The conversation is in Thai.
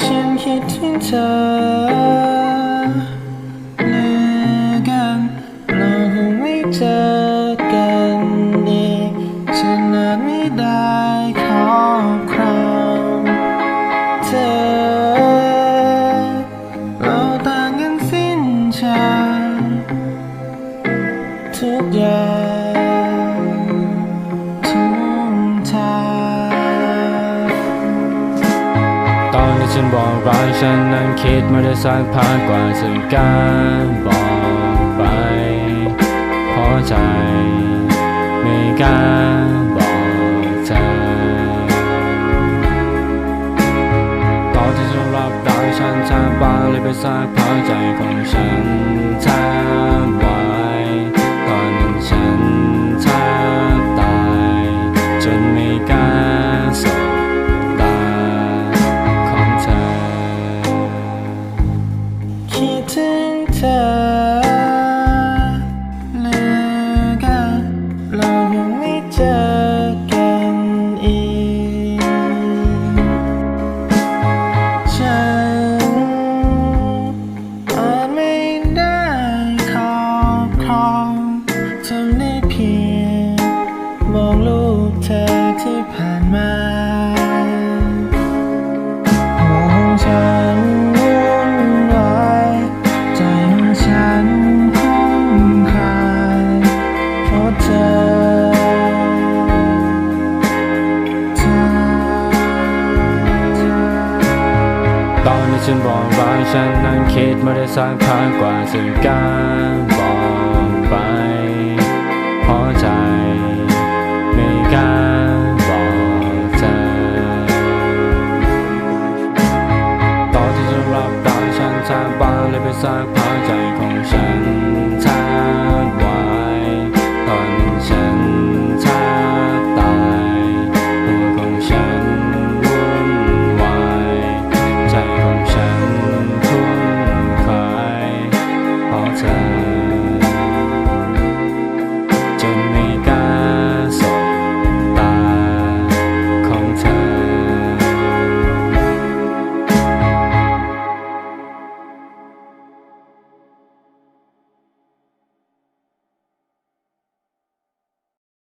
ฉันคิดถึงเธอเหลือกันเราคงไม่เจอกันอีกฉันอาจไม่ได้ครอครองเธอ เราต่างกันสิ้นใจทุกอย่าง ฉันบอกรักฉันนั้นคิดมาได้สักพักกว่าจะการบอกไปเพราะใจไม่กล้าบอกเธอตอนที่ฉันรับรักฉันจะบบ้าเลยไปสักพักใจของฉันเธ ได้เพียงมองลูกเธอที่ผ่านมาหัวของฉันวุ่นวายใจของฉันคุ้มคลายเพราะเธอตอนที่ฉันบอกรักฉันนั้นคิดมาได้สักพักกว่าจะกล้ารบอกไป Sang